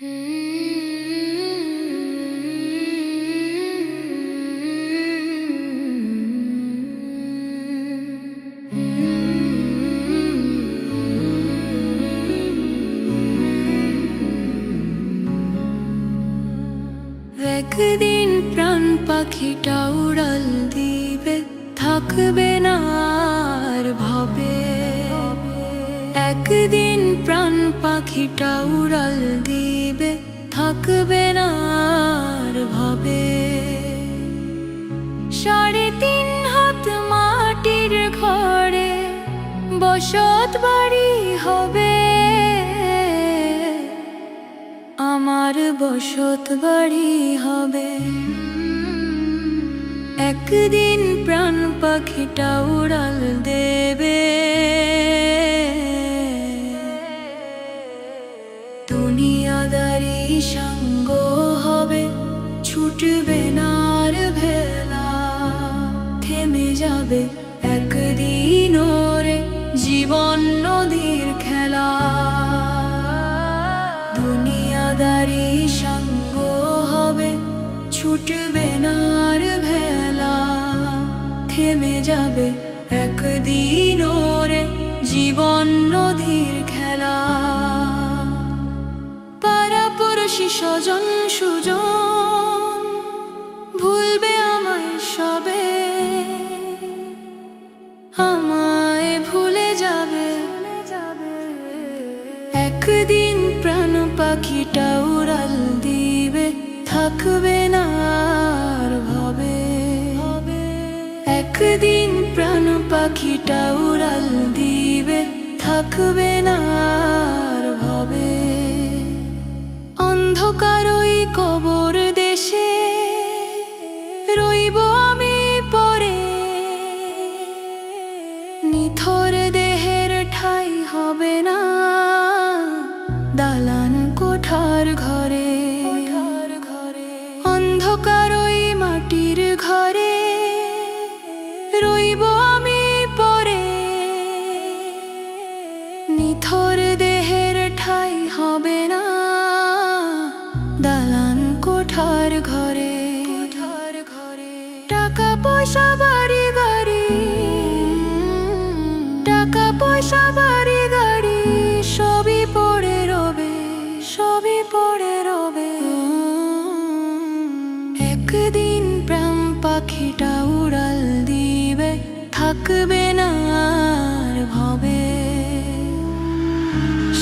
একদিন প্রাণ পাখিটা উড়াল দিবে থাকবে না আর ভাবে একদিন প্রাণ পাখিটা উড়াল দিবে, থাকবে না আর ভাবে। সাড়ে তিন হাত মাটির ঘরে বসত বাড়ি হবে। আমার বসত বাড়ি হবে। একদিন প্রাণ পাখিটা উড়াল দেবে। দুনিয়াদারি সঙ্গ হবে, ছুটবে না আর ভেলা। থেমে যাবে একদিন ওরে জীবন নদীর খেলা। দুনিয়াদারি সঙ্গ হবে, ছুটবে না আর ভেলা। থেমে যাবে একদিন ওরে স্বজন সুজন, ভুলবে আমায় সবে। আমায় ভুলে যাবে। যাবে একদিন প্রাণ পাখিটা উড়াল দিবে, থাকবে না আর ভাবে। একদিন প্রাণ পাখিটা উড়াল দিবে, থাকবে না অন্ধকার ওই মাটির ঘরে রইব আমি পরে। নিথর দেহের ঠাই হবে না, দালান কোঠার ঘরে। পাখিটা উড়াল দিবে, থাকবে না আর ভবে।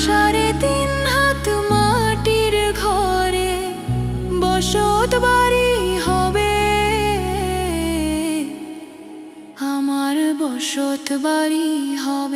সাড়ে তিন হাত মাটির ঘরে বসত বাড়ি হবে। আমার বসত বাড়ি হবে।